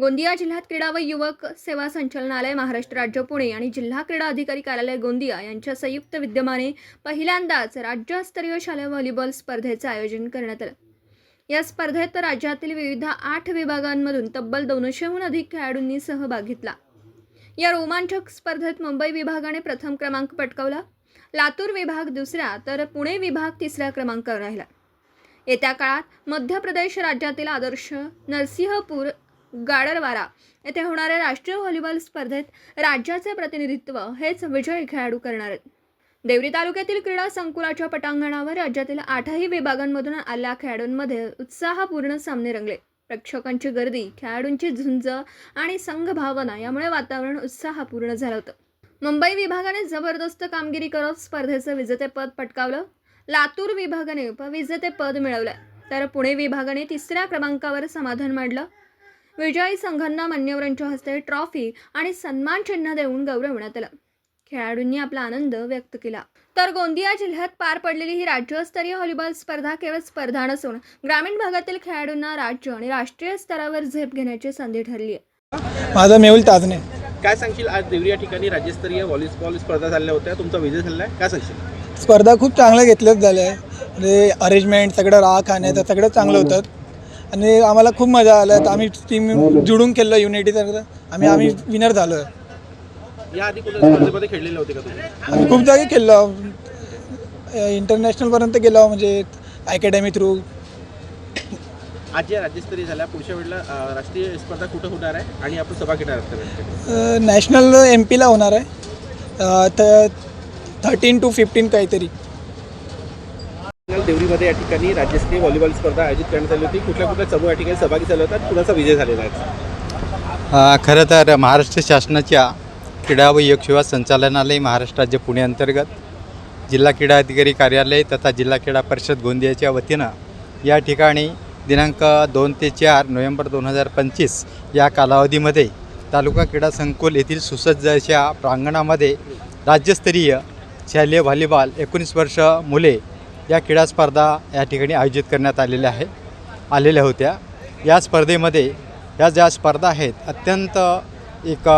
गोंदिया जिल्ह्यात क्रीडा व युवक सेवा संचालनालय महाराष्ट्र राज्य पुणे आणि जिल्हा क्रीडा अधिकारी कार्यालय गोंदिया यांच्या संयुक्त विद्यमाने पहिल्यांदाच राज्यस्तरीय शालेय व्हॉलीबॉल स्पर्धेचं आयोजन करण्यात आलं. या स्पर्धेत राज्यातील विविध आठ विभागांमधून तब्बल दोनशेहून अधिक खेळाडूंनी सहभाग घेतला. या रोमांचक स्पर्धेत मुंबई विभागाने प्रथम क्रमांक पटकावला लातूर विभाग दुसऱ्या तर पुणे विभाग तिसऱ्या क्रमांकावर राहिला. येत्या काळात मध्य प्रदेश राज्यातील आदर्श नरसिंहपूर गाडरवारा येथे होणाऱ्या राष्ट्रीय व्हॉलीबॉल स्पर्धेत राज्याचे प्रतिनिधित्व हेच विजयी खेळाडू करणार आहेत. देवरी तालुक्यातील क्रीडा संकुलाच्या पटांगणावर राज्यातील आठही विभागांमधून आलेल्या खेळाडूंमध्ये उत्साहपूर्ण सामने रंगले. प्रेक्षकांची गर्दी खेळाडूंची झुंज आणि संघ भावना यामुळे वातावरण उत्साहपूर्ण झालं होतं. मुंबई विभागाने जबरदस्त कामगिरी करत स्पर्धेचं विजेतेपद पटकावलं. लातूर विभागाने उपविजेतेपद मिळवलं. तर पुणे विभागाने तिसऱ्या क्रमांकावर समाधान मांडलं. विजयी संघांना मान्यवरांच्या हस्ते ट्रॉफी आणि सन्मान चिन्ह देऊन गौरवण्यात आलं. खेळाडूंनी आपला आनंद व्यक्त केला. तर गोंदिया जिल्ह्यात पार पडलेली ही राज्यस्तरीय व्हॉलीबॉल स्पर्धा केवळ स्पर्धा नसून ग्रामीण भागातील खेळाडूंना राज्य आणि राष्ट्रीय स्तरावर झेप घेण्याची संधी ठरली आहे. माझा मेहुल ताजने. काय सांगशील? आज देवरी या ठिकाणी राज्यस्तरीय व्हॉलीबॉल स्पर्धा झाल्या होत्या. तुमचा विजय झाला आहे काय सांगशील? स्पर्धा खूप चांगल्या घेतल्याच झाल्या. आहे म्हणजे अरेंजमेंट सगळं राहा खाण्याचं सगळं चांगलं होतं. आणि आम्हाला खूप मजा आल्या तर आम्ही टीम जुळून केलं युनिटी तर आम्ही आम्ही विनर झालो. आहे या आधी कुठल्या स्पर्धेमध्ये खेळलेले होते का तुम्ही? आम्ही खूप जागी खेळलो. इंटरनॅशनलपर्यंत गेलो. म्हणजे अकॅडमी थ्रू आज या राज्यस्तरीय झाल्या. पुढच्या वेळेला अं, राष्ट्रीय स्पर्धा कुठं होणार आहे? आणि आपण सभा घेणार आहात का? नॅशनल एम पीला होणार आहे. तर थर्टीन टू फिफ्टीन काहीतरी. देवरीमध्ये या ठिकाणी राज्यस्तरीय व्हॉलीबॉल स्पर्धा आयोजित करण्यात आली होती. कुठल्या कुठल्या समूह या ठिकाणी सहभागी झाले होतात? कुणाचा विजय झालेला आहे. खरं तर महाराष्ट्र शासनाच्या क्रीडा व योग सेवा संचालनालय महाराष्ट्र राज्य पुणे अंतर्गत जिल्हा क्रीडा अधिकारी कार्यालय तथा जिल्हा क्रीडा परिषद गोंदियाच्या वतीनं या ठिकाणी दिनांक दोन ते चार नोव्हेंबर दोन हजार पंचवीस या कालावधीमध्ये तालुका क्रीडा संकुल येथील सुसज्ज अशा प्रांगणामध्ये राज्यस्तरीय शालेय व्हॉलीबॉल एकोणीस वर्ष मुले या क्रीडा स्पर्धा या ठिकाणी आयोजित करण्यात आलेल्या आहे आलेल्या होत्या. या स्पर्धेमध्ये या ज्या स्पर्धा आहेत अत्यंत एक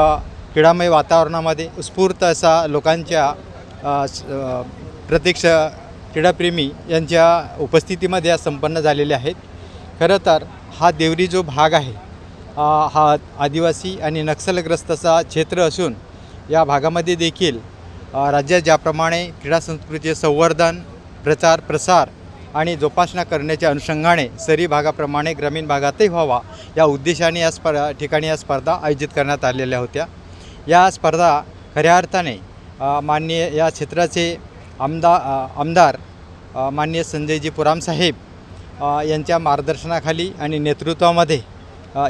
क्रीडामय वातावरणामध्ये उत्स्फूर्त असा लोकांच्या प्रत्यक्ष क्रीडाप्रेमी यांच्या उपस्थितीमध्ये या संपन्न झालेल्या आहेत. खरं तर हा देवरी जो भाग आहे हा आदिवासी आणि नक्षलग्रस्त असा क्षेत्र असून या भागामध्ये देखील राज्यात ज्याप्रमाणे क्रीडा संस्कृतीचे संवर्धन प्रचार प्रसार आणि जोपासना करण्याच्या अनुषंगाने सरी भागाप्रमाणे ग्रामीण भागातही व्हावा या उद्देशाने या स्पर ठिकाणी या स्पर्धा आयोजित करण्यात आलेल्या होत्या. या स्पर्धा खऱ्या अर्थाने माननीय या क्षेत्राचे आमदा आमदार माननीय संजयजी पुरामसाहेब यांच्या मार्गदर्शनाखाली आणि नेतृत्वामध्ये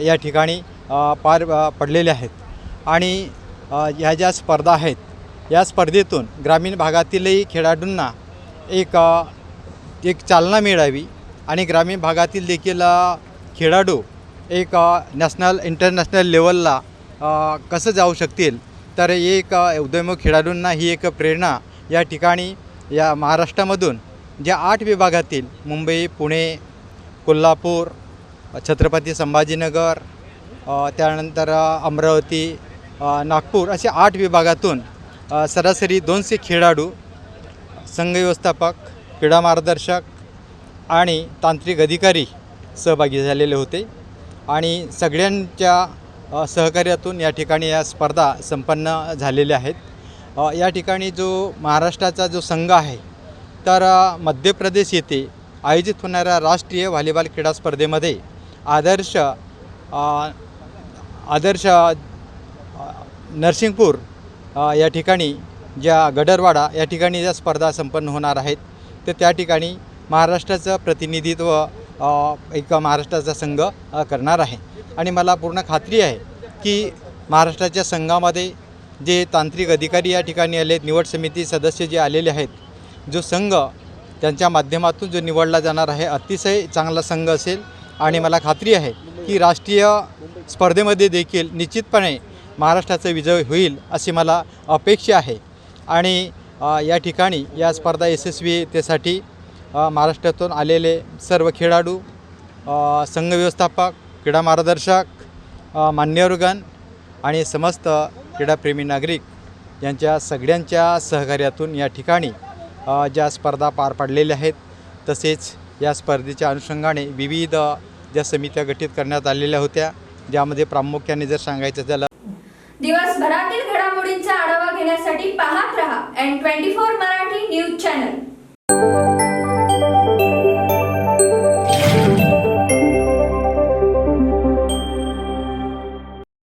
या ठिकाणी पार पडलेल्या पडलेले आहेत. आणि ह्या ज्या स्पर्धा आहेत या स्पर्धेतून ग्रामीण भागातीलही खेळाडूंना एक एक चालना मिळावी आणि ग्रामीण भागातील देखील खेळाडू एक नॅशनल इंटरनॅशनल लेवलला कसं जाऊ शकतील? तर एक उदयमुख खेळाडूंना ही एक प्रेरणा या ठिकाणी या महाराष्ट्रामधून ज्या आठ विभागातील मुंबई पुणे कोल्हापूर छत्रपती संभाजीनगर त्यानंतर अमरावती नागपूर असे आठ विभागातून सरासरी दोनशे खेळाडू संघ व्यवस्थापक क्रीडा मार्गदर्शक आणि तांत्रिक अधिकारी सहभागी झालेले होते. आणि सगळ्यांच्या सहकार्यातून या ठिकाणी या स्पर्धा संपन्न झालेल्या आहेत. या ठिकाणी जो महाराष्ट्राचा जो संघ आहे तर मध्य प्रदेश येथे आयोजित होणाऱ्या राष्ट्रीय व्हॉलीबॉल क्रीडा स्पर्धेमध्ये आदर्श आदर्श नरसिंगपूर या ठिकाणी ज्या गडरवाडा या ठिकाणी ज्या स्पर्धा संपन्न होणार आहेत तर त्या ठिकाणी महाराष्ट्राचं प्रतिनिधित्व एक महाराष्ट्राचा संघ करणार आहे. आणि मला पूर्ण खात्री आहे की महाराष्ट्राच्या संघामध्ये जे तांत्रिक अधिकारी या ठिकाणी आले आहेत निवड समिती सदस्य जे आलेले आहेत जो संघ त्यांच्या माध्यमातून जो निवडला जाणार आहे अतिशय चांगला संघ असेल. आणि मला खात्री आहे की राष्ट्रीय स्पर्धेमध्ये देखील निश्चितपणे महाराष्ट्राचा विजय होईल अशी मला अपेक्षा आहे. आणि या ठिकाणी या स्पर्धा यशस्वीतेसाठी महाराष्ट्रातून आलेले सर्व खेळाडू संघ व्यवस्थापक क्रीडा मार्गदर्शक मान्यवर्गण आणि समस्त क्रीडाप्रेमी नागरिक यांच्या सगळ्यांच्या सहकार्यातून या ठिकाणी ज्या स्पर्धा पार पाडलेल्या आहेत तसेच या स्पर्धेच्या अनुषंगाने विविध ज्या समित्या गठीत करण्यात आलेल्या होत्या ज्यामध्ये प्रामुख्याने जर सांगायचं झालं दिवसभरातील घडामोडींचा आढावा घेण्यासाठी पाहत रहा N twenty four Marathi news channel